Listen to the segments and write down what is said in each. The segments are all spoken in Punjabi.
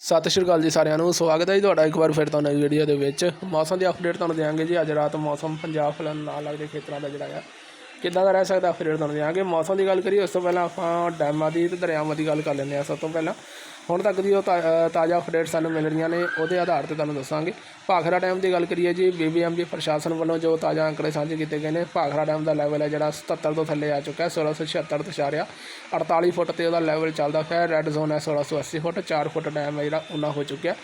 ਸਤਿ ਸ਼੍ਰੀ ਅਕਾਲ ਜੀ ਸਾਰਿਆਂ ਨੂੰ, ਸਵਾਗਤ ਹੈ ਜੀ ਤੁਹਾਡਾ ਇੱਕ ਵਾਰ ਫਿਰ ਤੋਂ ਨਵੀਂ ਵੀਡੀਓ ਦੇ ਵਿੱਚ। ਮੌਸਮ ਦੀ ਅਪਡੇਟ ਤੁਹਾਨੂੰ ਦਿਆਂਗੇ ਜੀ, ਅੱਜ ਰਾਤ ਮੌਸਮ ਪੰਜਾਬ ਫਿਲਹਾਲ ਨਾਲ ਲੱਗਦੇ ਖੇਤਰਾਂ ਦਾ ਜਿਹੜਾ ਆ। ਕਿੱਦਾਂ ਦਾ ਰਹਿ ਸਕਦਾ ਅਪਡੇਟ ਤੁਹਾਨੂੰ ਦਿਆਂਗੇ। ਮੌਸਮ ਦੀ ਗੱਲ ਕਰੀਏ, ਉਸ ਤੋਂ ਪਹਿਲਾਂ ਆਪਾਂ ਡੈਮਾਂ ਦੀ ਤੇ ਦਰਿਆਵਾਂ ਦੀ ਗੱਲ ਕਰ ਲੈਂਦੇ ਆ ਸਭ ਤੋਂ ਪਹਿਲਾਂ। ਹੁਣ ਤੱਕ ਦੀ ਉਹ ਤਾ- ਤਾਜ਼ਾ ਅਪਡੇਟ ਸਾਨੂੰ ਮਿਲ ਰਹੀਆਂ ਨੇ, ਉਹਦੇ ਆਧਾਰ ਤੇ ਤੁਹਾਨੂੰ ਦੱਸਾਂਗੇ। ਭਾਖੜਾ ਡੈਮ ਦੀ ਗੱਲ ਕਰੀਏ ਜੀ ਬੀਬੀਐਮਬੀ ਪ੍ਰਸ਼ਾਸਨ ਵੱਲੋਂ ਜੋ ਤਾਜ਼ਾ ਅੰਕੜੇ ਸਾਂਝੇ ਕੀਤੇ ਗਏ ਨੇ, ਭਾਖੜਾ ਡੈਮ ਦਾ ਲੈਵਲ ਹੈ ਜਿਹੜਾ 77 ਤੋਂ ਥੱਲੇ ਆ ਚੁੱਕਾ ਹੈ 1676 ਦਸ਼ਾਰਿਆ। 48 ਫੁੱਟ ਤੇ ਉਹਦਾ ਲੈਵਲ ਚੱਲਦਾ ਪਿਆ ਰੈੱਡ ਜ਼ੋਨ ਹੈ 1680 ਫੁੱਟ 4 ਫੁੱਟ ਡੈਮ ਹੈ ਜਿਹੜਾ ਉਨਾ ਹੋ ਚੁੱਕਿਆ।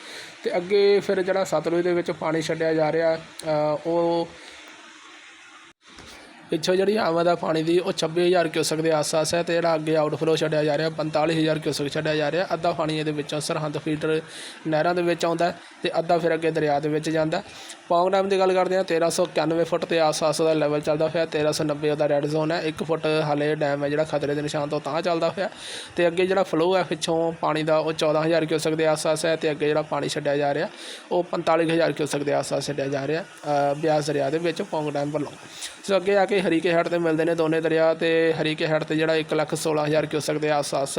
ਤੇ ਅੱਗੇ ਫਿਰ ਜਿਹੜਾ ਸਤਲੁਜ ਦੇ ਵਿੱਚ ਪਾਣੀ ਛੱਡਿਆ ਜਾ ਰਿਹਾ ਉਹ ਪਿੱਛੋਂ ਜਿਹੜੀ ਆਮਦ ਆ ਪਾਣੀ ਦੀ, ਉਹ 26000 ਕਿਊਸਕ ਦੇ ਆਸ-ਪਾਸ ਹੈ ਤੇ ਜਿਹੜਾ ਅੱਗੇ ਆਊਟਫਲੋ ਛੱਡਿਆ ਜਾ ਰਿਹਾ 45000 ਕਿਊਸਕ ਛੱਡਿਆ ਜਾ ਰਿਹਾ। ਅੱਧਾ ਪਾਣੀ ਇਹਦੇ ਵਿੱਚੋਂ ਸਰਹੰਦ ਫੀਡਰ ਨਹਿਰਾਂ ਦੇ ਵਿੱਚ ਆਉਂਦਾ ਹੈ ਤੇ ਅੱਧਾ ਫਿਰ ਅੱਗੇ ਦਰਿਆ ਦੇ ਵਿੱਚ ਜਾਂਦਾ ਹੈ। ਪੌਂਗ ਡੈਮ ਦੀ ਗੱਲ ਕਰਦੇ ਹਾਂ 1391 ਫੁੱਟ ਤੇ ਆਸ-ਪਾਸ ਦਾ ਲੈਵਲ ਚੱਲਦਾ ਹੋਇਆ 1390 ਉਹਦਾ ਰੈੱਡ ਜ਼ੋਨ ਹੈ। 1 ਫੁੱਟ ਹਾਲੇ ਡੈਮ ਹੈ ਜਿਹੜਾ ਖਤਰੇ ਦੇ ਨਿਸ਼ਾਨ ਤੋਂ ਤਾਂ ਚੱਲਦਾ ਹੋਇਆ। ਤੇ ਅੱਗੇ ਜਿਹੜਾ ਫਲੋ ਹੈ ਪਿੱਛੋਂ ਪਾਣੀ ਦਾ, ਉਹ 14000 ਕਿਊਸਕ ਦੇ ਆਸ-ਪਾਸ ਹੈ ਤੇ ਅੱਗੇ ਜਿਹੜਾ ਪਾਣੀ ਛੱਡਿਆ ਜਾ ਰਿਹਾ, ਉਹ 45000 ਕਿਊਸਕ ਦੇ ਆਸ-ਪਾਸ ਛੱਡਿਆ ਜਾ ਰਿਹਾ ਬਿਆਸ ਦਰਿਆ ਦੇ ਵਿੱਚ ਪੌਂਗ ਡੈਮ ਵੱਲੋਂ। ਸੋ ਅੱਗੇ ਆ ਕੇ ਹਰੀਕੇ ਹੈਡ ਤੇ ਮਿਲਦੇ ਨੇ ਦੋਨੇ ਦਰਿਆ ਤੇ ਹਰੀਕੇ ਹੈਡ ਤੇ ਜਿਹੜਾ 116000 ਕਿਊਸਕ ਦੇ ਆਸ-ਪਾਸ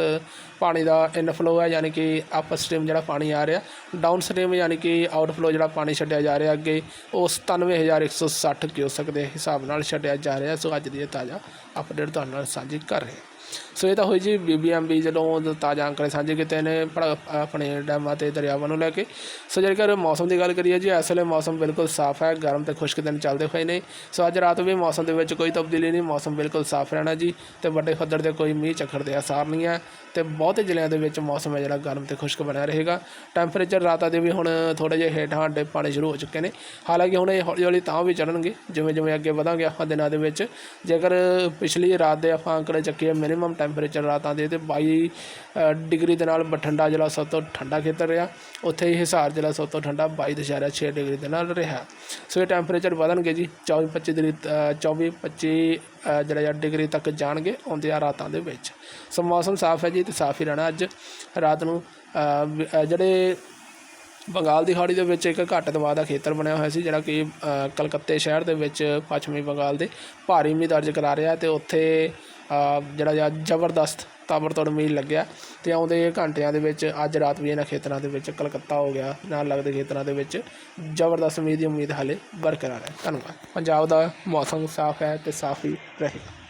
ਪਾਣੀ ਦਾ ਇਨਫਲੋ ਹੈ, ਯਾਨੀ ਕਿ ਅਪ ਸਟ੍ਰੀਮ ਜਿਹੜਾ ਪਾਣੀ ਆ ਰਿਹਾ। ਡਾਊਨ ਸਟ੍ਰੀਮ ਯਾਨੀ ਕਿ ਆਊਟਫਲੋ ਜਿਹੜਾ ਪਾਣੀ ਛੱਡਿਆ ਜਾ ਰਿਹਾ ਅੱਗੇ, ਉਹ 97160 ਕਿਊਸਕ ਦੇ ਹਿਸਾਬ ਨਾਲ ਛੱਡਿਆ ਜਾ ਰਿਹਾ। ਸੋ ਅੱਜ ਦੀ ਇਹ ਤਾਜ਼ਾ ਅਪਡੇਟ ਤੁਹਾਡੇ ਨਾਲ ਸਾਂਝੀ ਕਰ ਰਹੇ ਹਾਂ। ਸੋ ਇਹ ਤਾਂ ਹੋਈ ਜੀ ਬੀਬੀਐਮਬੀ ਜਦੋਂ ਤਾਜ਼ਾ ਅੰਕੜੇ ਸਾਂਝੇ ਕੀਤੇ ਨੇ ਪੜਾ- ਆਪਣੇ ਡੈਮਾਂ ਤੇ ਦਰਿਆਵਾਂ ਨੂੰ ਲੈ ਕੇ। ਸੋ ਜੇਕਰ ਮੌਸਮ ਦੀ ਗੱਲ ਕਰੀਏ ਜੀ, ਇਸ ਵੇਲੇ ਮੌਸਮ ਬਿਲਕੁਲ ਸਾਫ਼ ਹੈ, ਗਰਮ ਤੇ ਖੁਸ਼ਕ ਦਿਨ ਚੱਲਦੇ ਹੋਏ ਨੇ। ਸੋ ਅੱਜ ਰਾਤ ਵੀ ਮੌਸਮ ਦੇ ਵਿੱਚ ਕੋਈ ਤਬਦੀਲੀ ਨਹੀਂ, ਮੌਸਮ ਬਿਲਕੁਲ ਸਾਫ਼ ਰਹਿਣਾ ਜੀ ਤੇ ਵੱਡੇ ਪੱਧਰ ਤੇ ਕੋਈ ਮੀਂਹ ਚੱਖੜ ਦੇ ਆਸਾਰ ਨਹੀਂ ਹੈ ਤੇ ਬਹੁਤੇ ਜ਼ਿਲ੍ਹਿਆਂ ਦੇ ਵਿੱਚ ਮੌਸਮ ਹੈ ਜਿਹੜਾ ਗਰਮ ਤੇ ਖੁਸ਼ਕ ਬਣਿਆ ਰਹੇਗਾ। ਟੈਂਪਰੇਚਰ ਰਾਤਾਂ ਦੇ ਵੀ ਹੁਣ ਥੋੜੇ ਜਿਹੇ ਹੇਠਾਂ ਡਿੱਪ ਪਾਣੇ ਸ਼ੁਰੂ ਹੋ ਚੁੱਕੇ ਨੇ। ਹਾਲਾਂਕਿ ਹੁਣ ਇਹ ਹੌਲੀ ਹੌਲੀ ਤਾਂ ਵੀ ਚੜਨਗੇ ਜਿਵੇਂ ਜਿਵੇਂ ਅੱਗੇ ਵਧਾਂਗੇ ਆਪਾਂ ਦਿਨਾਂ ਦੇ ਵਿੱਚ। ਜੇਕਰ ਪਿਛਲੀ ਰਾਤ ਦੇ ਆਪਾਂ ਅੰਕੜੇ ਚੱਕੀਏ ਮਿਨੀਮਮ ਟੈਂਪਰੇਚਰ ਰਾਤਾਂ ਦੇ ਤੇ 22 ਡਿਗਰੀ ਦੇ ਨਾਲ ਬਠਿੰਡਾ ਜ਼ਿਲ੍ਹਾ ਸਭ ਤੋਂ ਠੰਡਾ ਖੇਤਰ ਰਿਹਾ। ਉੱਥੇ ਹੀ ਹਿਸਾਰ ਜ਼ਿਲ੍ਹਾ ਸਭ ਤੋਂ ਠੰਡਾ 22.6 ਡਿਗਰੀ ਦੇ ਨਾਲ ਰਿਹਾ। ਸੋ ਇਹ ਟੈਂਪਰੇਚਰ ਵਧਣਗੇ ਜੀ 24 25 ਡਿਗਰੀ 24 25 ਜਿਹੜਾ ਡਿਗਰੀ ਤੱਕ ਜਾਣਗੇ ਆਉਂਦੇ ਆ ਰਾਤਾਂ ਦੇ ਵਿੱਚ। ਸੋ ਮੌਸਮ ਸਾਫ਼ ਹੈ ਜੀ ਤੇ ਸਾਫ਼ ਹੀ ਰਹਿਣਾ ਅੱਜ। ਰਾਤ ਨੂੰ ਜਿਹੜੇ ਬੰਗਾਲ ਦੀ ਖਾੜੀ ਦੇ ਵਿੱਚ ਇੱਕ ਘੱਟ ਦਬਾਅ ਦਾ ਖੇਤਰ ਬਣਿਆ ਹੋਇਆ ਸੀ, ਜਿਹੜਾ ਕਿ ਕਲਕੱਤੇ ਸ਼ਹਿਰ ਦੇ ਵਿੱਚ ਪੱਛਮੀ ਬੰਗਾਲ ਦੇ ਭਾਰੀ ਮੀਂਹ ਦਰਜ ਕਰਾ ਰਿਹਾ ਤੇ ਉੱਥੇ ਜਿਹੜਾ ਜਿਹਾ ਜ਼ਬਰਦਸਤ ਤਾਬੜਤੋੜ ਮੀਂਹ ਲੱਗਿਆ ਤੇ ਆਉਂਦੇ ਘੰਟਿਆਂ ਦੇ ਵਿੱਚ, ਅੱਜ ਰਾਤ ਵੀ ਇਹਨਾਂ ਖੇਤਰਾਂ ਦੇ ਵਿੱਚ ਕਲਕੱਤਾ ਹੋ ਗਿਆ, ਨਾਲ ਲੱਗਦੇ ਖੇਤਰਾਂ ਦੇ ਵਿੱਚ ਜ਼ਬਰਦਸਤ ਮੀਂਹ ਦੀ ਉਮੀਦ ਹਾਲੇ ਬਰਕਰਾਰ ਹੈ। ਧੰਨਵਾਦ। ਪੰਜਾਬ ਦਾ ਮੌਸਮ ਸਾਫ਼ ਹੈ ਤੇ ਸਾਫ਼ ਹੀ ਰਹੇਗਾ।